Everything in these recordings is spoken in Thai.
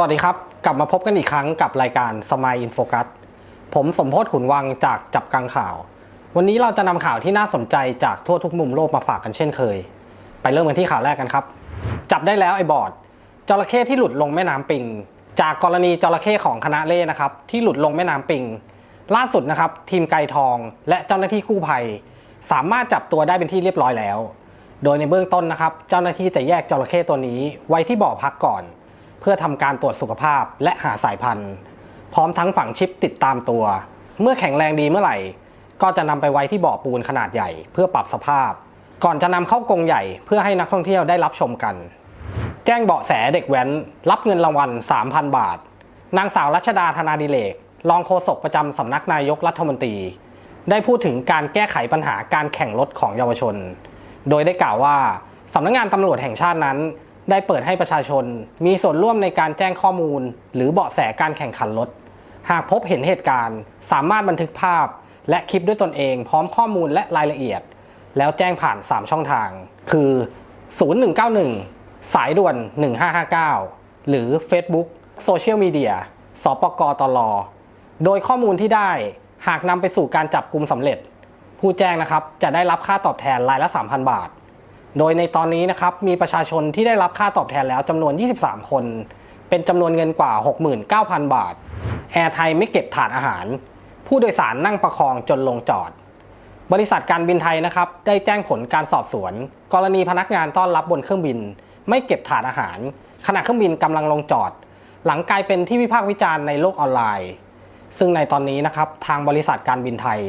สวัสดีครับ กลับมาพบกันอีกครั้งกับรายการสมายอินโฟกัสผมสมพศขุนวังจากจับกังข่าว วันนี้เราจะนำข่าวที่น่าสนใจจากทั่วทุกมุมโลกมาฝากกันเช่นเคย ไปเริ่มกันที่ข่าวแรกกันครับ จับได้แล้วไอ้บอดจระเข้ที่หลุดลงแม่น้ำปิง จากกรณีจระเข้ของคณะเล่นะครับ ที่หลุดลงแม่น้ำปิง ล่าสุดนะครับ ทีมไกทอง และเจ้าหน้าที่กู้ภัย สามารถจับตัวได้เป็นที่เรียบร้อยแล้ว โดยในเบื้องต้นนะครับ เจ้าหน้าที่จะแยกจระเข้ตัวนี้ไว้ที่บ่อพักก่อน เพื่อทำการตรวจสุขภาพและหาสายพันธุ์ พร้อมทั้งฝังชิปติดตามตัว เมื่อแข็งแรงดีเมื่อไหร่ ก็จะนำไปไว้ที่บ่อปูนขนาดใหญ่ เพื่อปรับสภาพ ก่อนจะนำเข้ากรงใหญ่เพื่อให้นักท่องเที่ยวได้รับชมกัน แจ้งเบาะแสเด็กแว้น รับเงินรางวัล 3,000 บาท นางสาวรัชดาธนาดิเลกรองโฆษกประจำสำนักนายกรัฐมนตรี ได้พูดถึงการแก้ไขปัญหาการแข่งรถของเยาวชน โดยได้กล่าวว่าสำนักงานตำรวจแห่งชาตินั้น ได้เปิดให้ประชาชน มีส่วนร่วมในการแจ้งข้อมูล หรือเบาะแสการแข่งขันรถ หากพบเห็นเหตุการณ์ สามารถบันทึกภาพ และคลิปด้วยตนเองพร้อมข้อมูลและรายละเอียด แล้วแจ้งผ่าน 3 ช่องทาง คือ 0191 สายด่วน 1559 หรือ Facebook โซเชียลมีเดียสปกตลโดยข้อมูลที่ได้หากนำไปสู่การจับกลุ่มสำเร็จ ผู้แจ้งนะครับจะได้รับค่าตอบแทนรายละ 3,000 บาท โดยในตอนนี้นะครับมีประชาชนที่ได้รับค่าตอบแทนแล้วจำนวน 23 คน เป็นจำนวนเงินกว่า 69,000 บาท แอร์ไทยไม่เก็บถาดอาหาร ผู้โดยสารนั่งประคองจนลงจอด บริษัทการบินไทยนะครับได้แจ้งผลการสอบสวน กรณีพนักงานต้อนรับบนเครื่องบิน ไม่เก็บถาดอาหาร ขณะเครื่องบินกำลังลงจอด หลังกลายเป็นที่วิพากษ์วิจารณ์ในโลกออนไลน์ ซึ่งในตอนนี้นะครับทางบริษัทการบินไทย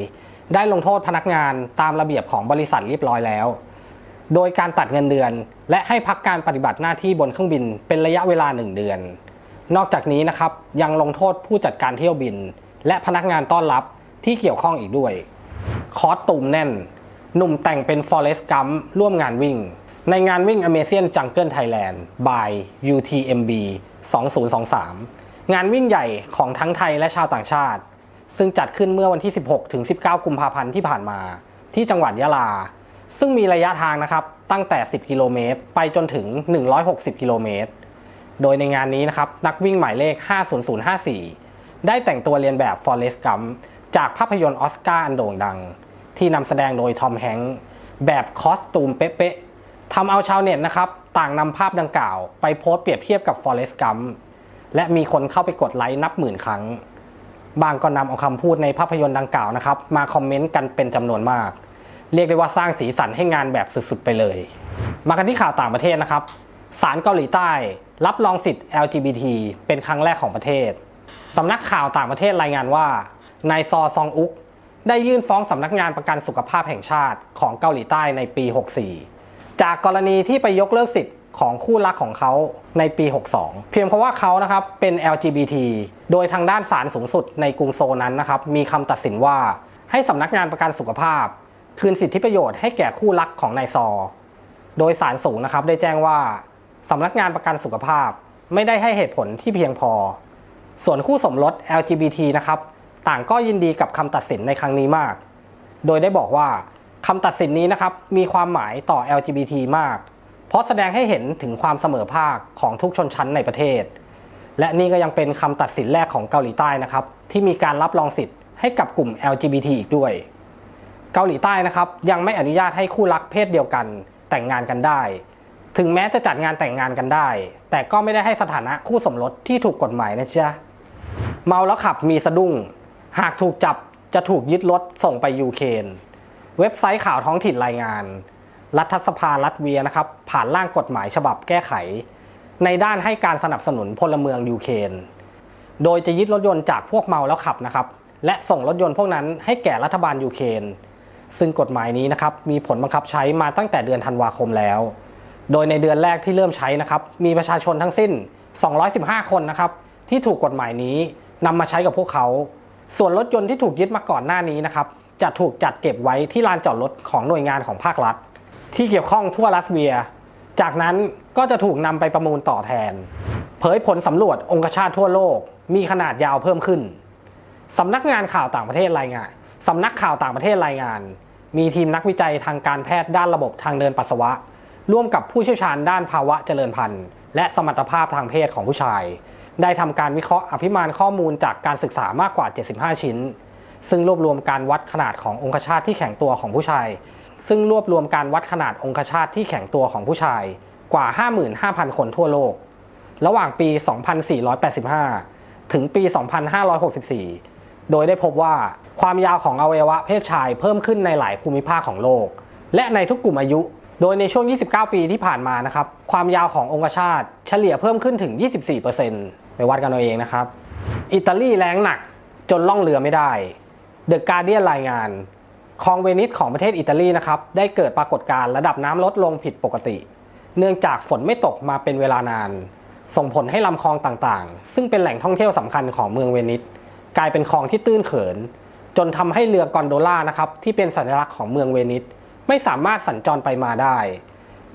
ได้ลงโทษพนักงานตามระเบียบของบริษัทเรียบร้อยแล้ว โดยการตัดเงินเดือน และให้พักการปฏิบัติหน้าที่บนเครื่องบินเป็นระยะเวลา 1 เดือน นอกจากนี้นะครับยังลงโทษผู้จัดการเที่ยวบิน และพนักงานต้อนรับที่เกี่ยวข้องอีกด้วย คอสตูมแน่น หนุ่มแต่งเป็น Forest Gump ร่วมงานวิ่ง ในงานวิ่ง Amazing Jungle Thailand by UTMB 2023 งานวิ่งใหญ่ของทั้งไทยและชาวต่างชาติ ซึ่งจัดขึ้นเมื่อวันที่ 16ถึง19 กุมภาพันธ์ที่ผ่านมา ที่จังหวัดยะลา ซึ่งมีระยะทางนะครับตั้งแต่ 10 กิโลเมตร ไปจนถึง 160 กิโลเมตร โดยในงานนี้นะครับนักวิ่งหมายเลข 50054 ได้แต่งตัวเรียนแบบ Forrest Gump จากภาพยนตร์ออสการ์อันโด่งดัง ที่นำแสดงโดยทอมแฮงค์แบบคอสตูมเป๊ะๆทำเอาชาวเน็ตนะครับต่างนำภาพดังกล่าว ไปโพสต์เปรียบเทียบกับ Forrest Gump และมีคนเข้าไปกดไลค์นับหมื่นครั้ง บางก็นำเอาคำพูดในภาพยนตร์ดังกล่าวนะครับ มาคอมเมนต์กันเป็นจำนวนมาก เรียกได้ว่าสร้างสีสันให้งานแบบสุดๆไปเลย มากันที่ข่าวต่างประเทศนะครับศาลเกาหลีใต้ รับรองสิทธิ์ LGBT เป็นครั้งแรกของประเทศสำนักข่าวต่างประเทศรายงานว่านายซอซองอุก ได้ยื่นฟ้องสำนักงานประกันสุขภาพแห่งชาติของเกาหลีใต้ในปี 64 จากกรณีที่ไปยกเลิกสิทธิ์ของคู่รักของเขาในปี 62 เพียงเพราะว่าเขานะครับเป็น LGBT โดยทางด้านศาลสูงสุดในกรุงโซนั้นนะครับมีคำตัดสินว่าให้สำนักงานประกันสุขภาพ คืนสิทธิประโยชน์ให้แก่คู่รักของนายซอ โดยศาลสูงนะครับได้แจ้งว่าสำนักงานประกันสุขภาพไม่ได้ให้เหตุผลที่เพียงพอ ส่วนคู่สมรส LGBT นะครับ ต่างก็ยินดีกับคำตัดสินในครั้งนี้มาก โดยได้บอกว่าคำตัดสินนี้นะครับมีความหมายต่อ LGBT มาก เพราะแสดงให้เห็นถึงความเสมอภาคของทุกชนชั้นในประเทศ และนี่ก็ยังเป็นคำตัดสินแรกของเกาหลีใต้นะครับ ที่มีการรับรองสิทธิ์ให้กับกลุ่ม LGBT อีกด้วย เกาหลีใต้นะครับยังไม่อนุญาตให้คู่รักเพศเดียวกัน แต่งงานกันได้ ถึงแม้จะจัดงานแต่งงานกันได้ แต่ก็ไม่ได้ให้สถานะคู่สมรสที่ถูกกฎหมายนะจ๊ะเมาแล้วขับมีสะดุ้ง หากถูกจับจะถูกยึดรถส่งไปยูเครนเว็บไซต์ข่าวท้องถิ่นรายงาน รัฐสภาลัตเวียนะครับ ผ่านร่างกฎหมายฉบับแก้ไข ในด้านให้การสนับสนุนพลเมืองยูเครนโดยจะยึดรถยนต์จากพวกเมาแล้วขับนะครับ และส่งรถยนต์พวกนั้นให้แก่รัฐบาลยูเครน ซึ่งกฎหมายนี้นะครับมีผลบังคับใช้มาตั้งแต่เดือนธันวาคมแล้ว โดยในเดือนแรกที่เริ่มใช้นะครับมีประชาชนทั้งสิ้น 215 คนนะครับที่ถูกกฎหมายนี้นำมาใช้กับพวกเขา ส่วนรถยนต์ที่ถูกยึดมาก่อนหน้านี้นะครับจะถูกจัดเก็บไว้ที่ลานจอดรถของหน่วยงานของภาครัฐ ที่เกี่ยวข้องทั่วรัสเซีย จากนั้นก็จะถูกนำไปประมูลต่อแทน เผยผลสำรวจองคชาตทั่วโลกมีขนาดยาวเพิ่มขึ้นสำนักงานข่าวต่างประเทศรายงาน สำนักข่าวต่างประเทศรายงาน มีทีมนักวิจัยทางการแพทย์ด้านระบบทางเดินปัสสาวะ ร่วมกับผู้เชี่ยวชาญด้านภาวะเจริญพันธุ์ และสมรรถภาพทางเพศของผู้ชาย ได้ทำการวิเคราะห์อภิมานข้อมูลจากการศึกษามากกว่า 75 ชิ้น ซึ่งรวบรวมการวัดขนาดขององคชาตที่แข็งตัวของผู้ชาย ซึ่งรวบรวมการวัดขนาดองคชาตที่แข็งตัวของผู้ชายกว่า 55,000 คนทั่วโลก ระหว่างปี 2485 ถึงปี 2564 โดยได้พบว่าความยาวของอวัยวะเพศชายเพิ่มขึ้นในหลายภูมิภาคของโลก และในทุกกลุ่มอายุ โดยในช่วง 29 ปีที่ผ่านมานะครับ ความยาวขององคชาตเฉลี่ยเพิ่มขึ้นถึง 24%ไปวัดกันเอาเองนะครับ อิตาลีแรงหนักจนล่องเรือไม่ได้เดอะการเดียนรายงานคลองเวนิสของประเทศอิตาลีนะครับได้เกิดปรากฏการณ์ระดับน้ำลดลงผิดปกติ เนื่องจากฝนไม่ตกมาเป็นเวลานาน ส่งผลให้ลำคลองต่างๆ ซึ่งเป็นแหล่งท่องเที่ยวสำคัญของเมืองเวนิส กลายเป็นคลองที่ตื้นเขิน จนทำให้เรือกอนโดล่านะครับที่เป็นสัญลักษณ์ของเมืองเวนิสไม่สามารถสัญจรไปมาได้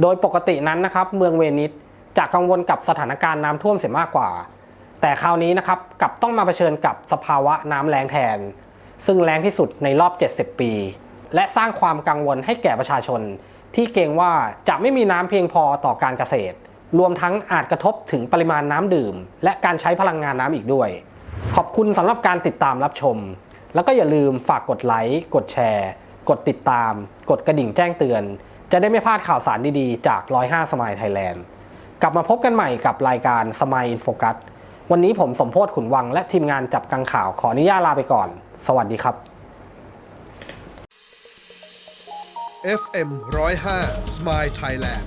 โดยปกตินั้นนะครับ เมืองเวนิสจะกังวลกับสถานการณ์น้ำท่วมเสียมากกว่า แต่คราวนี้นะครับกลับต้องมาเผชิญกับสภาวะน้ำแรงแทน ซึ่งแรงที่สุดในรอบ 70 ปี และสร้างความกังวลให้แก่ประชาชน ที่เกรงว่าจะไม่มีน้ำเพียงพอต่อการเกษตร รวมทั้งอาจกระทบถึงปริมาณน้ำดื่ม และการใช้พลังงานน้ำอีกด้วย ขอบคุณสำหรับการติดตามรับชม แล้วก็อย่าลืมฝากกดไลค์กดแชร์ กดติดตาม กดกระดิ่งแจ้งเตือน จะได้ไม่พลาดข่าวสารดีๆ จาก 105 สมายไทยแลนด์กลับมาพบกันใหม่กับรายการสมายอินโฟกัสวันนี้ผมสมโพศขุนวังและทีมงานจับกังข่าวขออนุญาตลาไปก่อน สวัสดีครับ FM 105 Smile Thailand